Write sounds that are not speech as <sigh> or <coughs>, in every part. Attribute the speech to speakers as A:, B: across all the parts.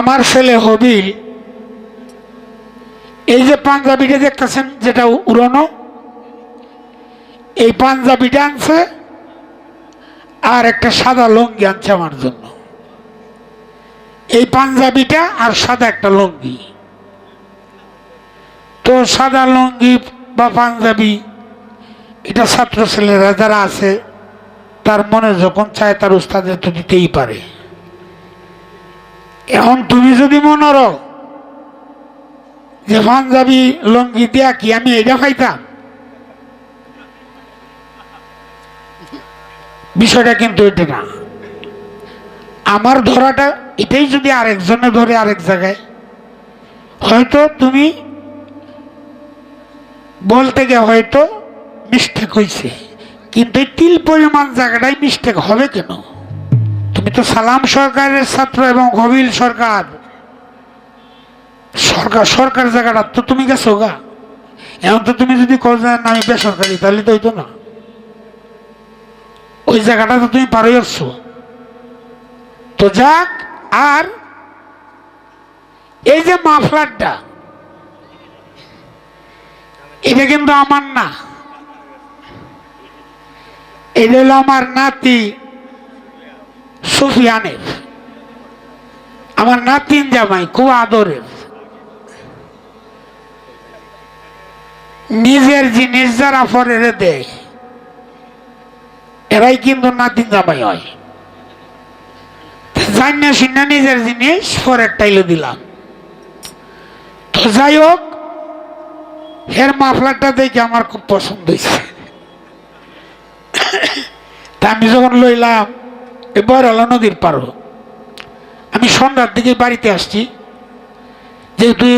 A: আমার ছেলে হবিল, এই যে পাঞ্জাবিটা দেখতেছেন, যেটা উড়ানো, এই পাঞ্জাবিটা আনছে আর একটা সাদা লুঙ্গি আনছে আমার জন্য। এই পাঞ্জাবিটা আর সাদা একটা লুঙ্গি। তো সাদা লুঙ্গি বা পাঞ্জাবি, এটা ছাত্র ছেলেরা যারা আছে, তার মনে যখন চায় তার উস্তাদের তো দিতেই পারে। এখন তুমি যদি মনে রো যে পাঞ্জাবি লুঙ্গি দিয়া কি আমি এটা খাইতাম বিষয়টা কিন্তু এটা না। আমার ধরাটা এটাই যদি আরেকজনে ধরে আরেক জায়গায়, হয়তো তুমি বলতে গিয়ে হয়তো মিস্টেক হয়েছে কিন্তু তিল পরিমাণ জায়গাটাই মিস্টেক হবে কেন? তুমি তো সালাম সরকারের ছাত্র এবং গভীর সরকার। সরকার সরকার জায়গাটা তো তুমি গেছো গা। এখন তো তুমি যদি কো না, আমি বেসরকারি তাহলে তো হইতো না। ওই জায়গাটা তো তুমি পারো আসছো। তো যাক আর এই যে মাফলারটা এটা কিন্তু আমার না। এটা হলো আমার নাতি। সুফিয়ানের। আমার নাতিন জামাই খুব আদরের। নিজের জিনিস যারা পরের দেয়, এরাই কিন্তু নাতিন জামাই হয়। জানিয়া শুনে নিজের জিনিস পরের টাইলে দিলাম। তো যাই হোক হের মাফলারটা দেখে আমার খুব পছন্দ হয়েছে। <coughs> তা আমি যখন লইলাম এবার হলো নদীর পার। আমি সন্ধ্যার দিকে বাড়িতে আসছি। যেহেতু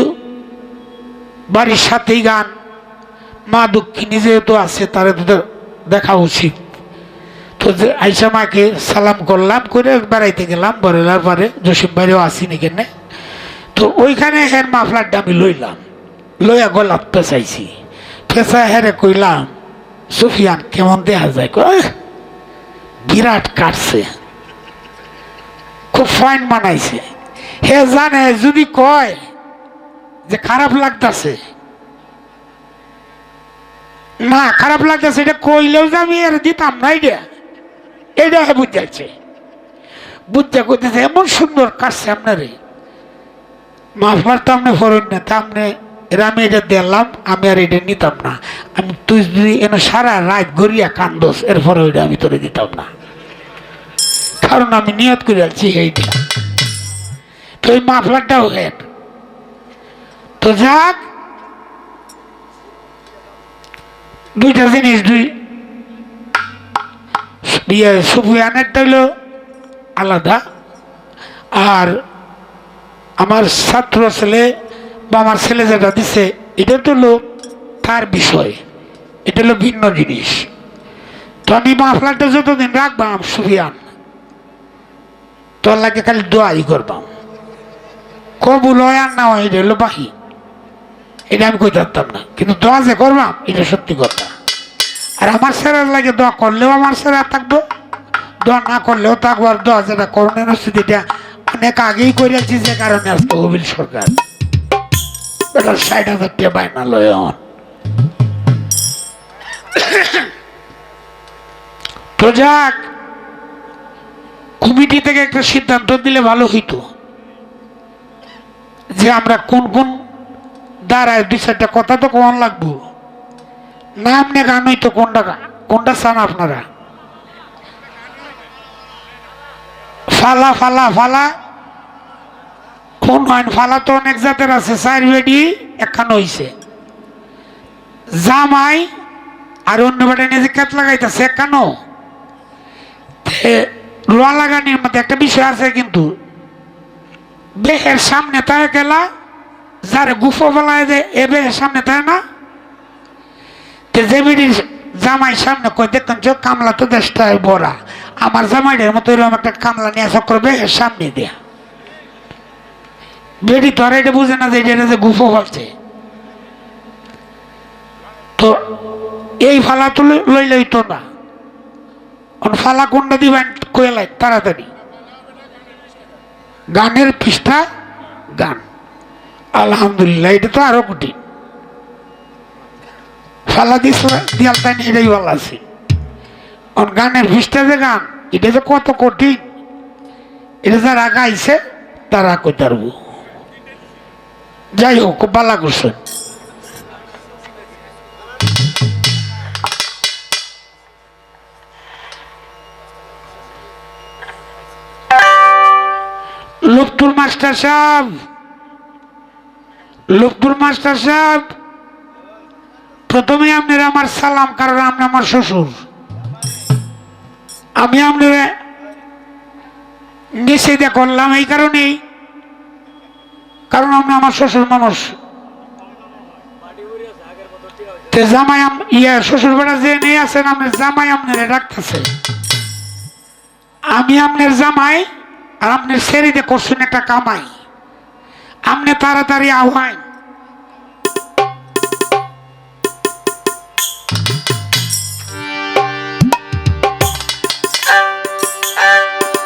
A: বাড়ির সাথেই গান, মা দক্ষিণী যেহেতু আছে, তার দেখা উচিত। তো আইসা মাকে সালাম করলাম, করে বেড়াইতে গেলাম, বরেলার পরে জসিম বাড়িও আসিনি কেনে তো ওইখানে হের মাফলারটা আমি লইলাম, লইয়া গলাপ পেঁচাইছি। পেঁচা হেরে কইলাম, সুফিয়ান, কেমন দেখা যায়? বিরাট কাটছে। খুব ফাইন বানাইছে। হে জানে, যদি কয় যে খারাপ লাগতাছে। না, খারাপ লাগতেছে, এটা কইলেও যে আমি আর দিতাম না এটা এটা বুঝাইছে। বুঝতে করতেছে এমন সুন্দর কাটছে আপনারে মাফলার তো আপনি ফরন না, তা আপনি, এরা আমি এটা দিলাম, আমি আর এটা নিতাম না। আমি তুই যদি এনে সারা রাত গড়িয়া কান্দস এরপরে ওইটা আমি তোরে দিতাম না। কারণ আমি নিয়ত করে আছি এইটা। তো ওই মাফলারটাও হেন তো যাক, দুইটা জিনিস দুই। ইয়ে সুফিয়ানেরটা হলো আলাদা, আর আমার ছাত্র ছেলে বা আমার ছেলে যেটা দিছে, এটা তো হলো তার বিষয়। এটা হলো ভিন্ন জিনিস। তো আমি মাফলারটা যতদিন রাখবাম, সুফিয়ান তোর লাগে খালি দোয়াই করবাম। কবুল হয় আর না হয়, এটা হলো বাহি। এটা আমি কই পারতাম না। কিন্তু দোয়া যে করবাম, এটা সত্যি কথা। আর আমার স্যারের লাগে দোয়া করলেও আমার স্যার থাকব। দোয়া না করলেও থাকব আর দোয়া যেটা করোনার স্থিতিটা অনেক আগেই করেছি যে কারণে আজকে অবিল সরকার। বেটার ষাট হাজার লয় এখন। তো যাক কমিটি থেকে একটা সিদ্ধান্ত দিলে ভালো হইতো। যে আমরা কোন কোন দাঁড়ায় দুই চারটা কথা তো কম লাগবো? নাম নিয়ে গান হইতো কোনটা কোনটা চান আপনারা? ফালা ফালা ফালা। কোন হয় ফালা তো অনেক জাতের আছে, চার বেডি একখান হইছে। জামাই আর অন্য বেটা নিজে কেত লাগাইতেছে একখানো লোয়া লাগানির মধ্যে একটা বিষয় আছে কিন্তু। বেহের সামনে তাই গেলা, যারে গুফো বলায় যে এ বেহের সামনে তাই না। জামাই সামনে কই দেখতেন যে কামলা তো দেশটায় বড়া। আমার জামাইদের মতো এরকম একটা কামলা নিয়ে আসা করবে সামনে দেয়া। বেড়ি তো আর এটা বুঝে না যে এটা যে গুফো বলছে। তো এই ফালা তো লই- লইলেই তো না। ফালা কোনটা দিবেন কয়েলাই তাড়াতাড়ি। গানের পৃষ্ঠা, গান। আলহামদুলিল্লাহ, এটা তো আরও কঠিন ফালা দিস, দিয়াল এটাই ভালো আছে। ওর গানের ভিসটা যে গান, এটা যে কত কঠিন। এটা যারা গাইছে তারা কই পারব যাই হোক বালা করছেন লুপ্তুর মাস্টার সাহেব। লুপ্তুর মাস্টার সাহেব, প্রথমে আপনার আমার সালাম, কারণ আপনি আমার শ্বশুর। আমি আপনার নিষেধা করলাম এই কারণেই, কারণ আপনি আমার শ্বশুর মানুষ। জামাই ইয়া শ্বশুর বেড়া যে নিয়ে আছেন আপনার জামাই আপনার ডাকতেছে আমি আপনার জামাই আর আপনার সেরিতে করছেন একটা কামাই। আপনি তাড়াতাড়ি আহ্বান